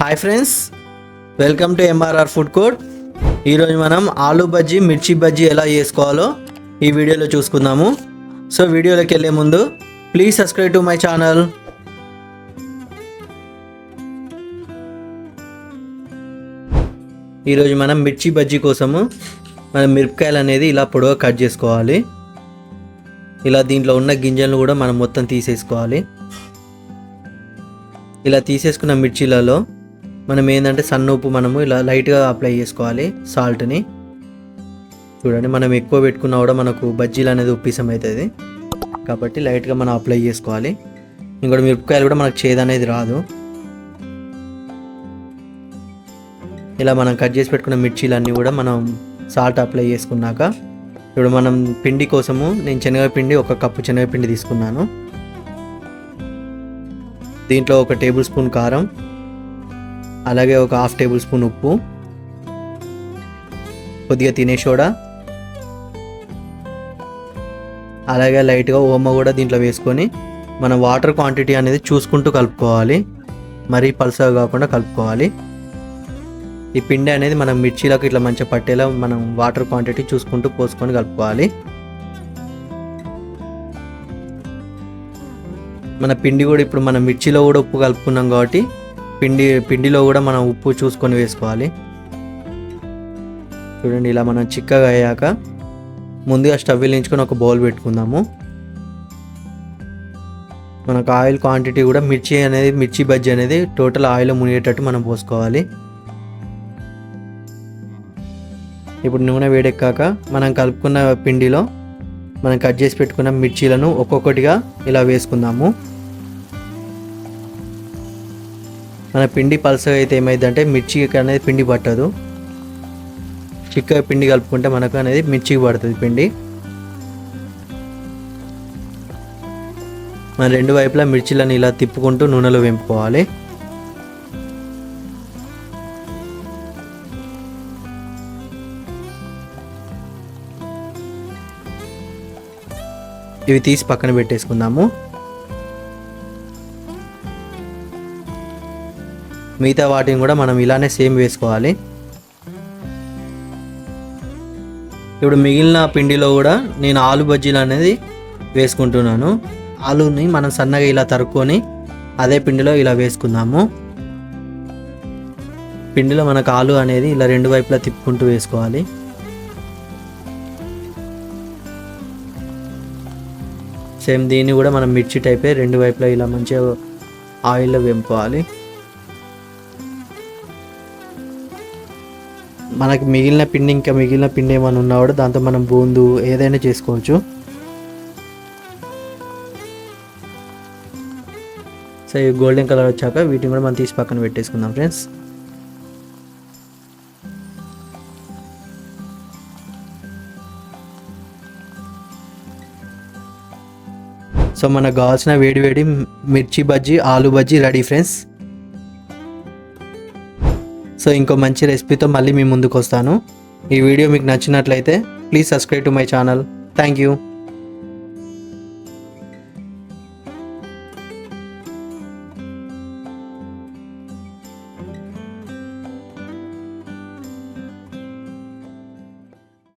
Hi friends welcome to MRR food court ఈరోజు మనం ఆలు బజ్జీ మిర్చి బజ్జీ ఎలా చేసుకోవాలో ఈ వీడియోలో చూసుకుందాము. సో వీడియోలోకి వెళ్ళే ముందు please subscribe to my channel ఈరోజు మనం మిర్చి బజ్జీ కోసము మనం మిరపకాయలు అనేది ఇలా పొడవు కట్ చేసుకోవాలి. ఇలా దీంట్లో ఉన్న గింజలను కూడా మనం మొత్తం తీసేసుకోవాలి. ఇలా తీసేసుకున్న మిర్చీలలో మనం ఏంటంటే సన్న ఉప్పు మనము ఇలా లైట్గా అప్లై చేసుకోవాలి సాల్ట్ని. చూడండి మనం ఎక్కువ పెట్టుకున్నా కూడా మనకు బజ్జీలు అనేది ఉప్పిసం అవుతుంది. కాబట్టి లైట్గా మనం అప్లై చేసుకోవాలి. ఇంకోటి మిరపకాయలు కూడా మనకు చేదు అనేది రాదు. ఇలా మనం కట్ చేసి పెట్టుకున్న మిర్చీలన్నీ కూడా మనం సాల్ట్ అప్లై చేసుకున్నాక ఇప్పుడు మనం పిండి కోసము నేను శనగపిండి ఒక కప్పు శనగపిండి తీసుకున్నాను. దీంట్లో ఒక టేబుల్ స్పూన్ కారం అలాగే ఒక హాఫ్ టేబుల్ స్పూన్ ఉప్పు. కొద్దిగా తినే సోడా. అలాగే లైట్గా ఓమ కూడా దీంట్లో వేసుకొని మనం వాటర్ క్వాంటిటీ అనేది చూసుకుంటూ కలుపుకోవాలి. మరీ పల్సగా కాకుండా కలుపుకోవాలి. ఈ పిండి అనేది మనం మిర్చిలకు ఇట్లా మంచిగా పట్టేలా మనం వాటర్ క్వాంటిటీ చూసుకుంటూ పోసుకొని కలుపుకోవాలి. మన పిండి కూడా ఇప్పుడు మనం మిర్చిలో కూడా ఉప్పు కలుపుకున్నాం కాబట్టి పిండి పిండిలో కూడా మనం ఉప్పు చూసుకొని వేసుకోవాలి. చూడండి ఇలా మనం చిక్కగా అయ్యాక ముందుగా స్టవ్ వెలించుకొని ఒక బౌల్ పెట్టుకుందాము. మనకు ఆయిల్ క్వాంటిటీ కూడా మిర్చి అనేది మిర్చి బజ్జీ అనేది టోటల్ ఆయిల్ మునిగేటట్టు మనం పోసుకోవాలి. ఇప్పుడు నూనె వేడెక్కాక మనం కలుపుకున్న పిండిలో మనం కట్ చేసి పెట్టుకున్న మిర్చీలను ఒక్కొక్కటిగా ఇలా వేసుకుందాము. మన పిండి పలసగా అయితే ఏమైందంటే మిర్చికి అనేది పిండి పట్టదు. చిక్కగా పిండి కలుపుకుంటే మనకు అనేది మిర్చికి పడుతుంది పిండి. మన రెండు వైపులా మిర్చిలను ఇలా తిప్పుకుంటూ నూనెలో వేంపుకోవాలి ఇవి తీసి పక్కన పెట్టేసుకుందాము. మిగతా వాటిని కూడా మనం ఇలానే సేమ్ వేసుకోవాలి. ఇప్పుడు మిగిలిన పిండిలో కూడా నేను ఆలు బజ్జీలు అనేది వేసుకుంటున్నాను. ఆలుని మనం సన్నగా ఇలా తరుక్కొని అదే పిండిలో ఇలా వేసుకుందాము. పిండిలో మనకు ఆలు అనేది ఇలా రెండు వైపులా తిప్పుకుంటూ వేసుకోవాలి. సేమ్ దీన్ని కూడా మనం మిర్చి టైపే రెండు వైపులా ఇలా మంచిగా ఆయిల్లో వేపుకోవాలి. మనకి మిగిలిన పిండి ఇంకా మిగిలిన పిండి ఏమైనా ఉన్నా కూడా దాంతో మనం బూందు ఏదైనా చేసుకోవచ్చు. సో ఇవి గోల్డెన్ కలర్ వచ్చాక వీటిని కూడా మనం తీసి పక్కన పెట్టేసుకుందాం ఫ్రెండ్స్. సో మనకు కావాల్సిన వేడి వేడి మిర్చి బజ్జీ ఆలు బజ్జీ రెడీ ఫ్రెండ్స్. సో ఇంకో మంచి రెసిపీతో మళ్ళీ మీ ముందుకు వస్తాను ఈ వీడియో మీకు నచ్చినట్లయితే please subscribe to my channel thank you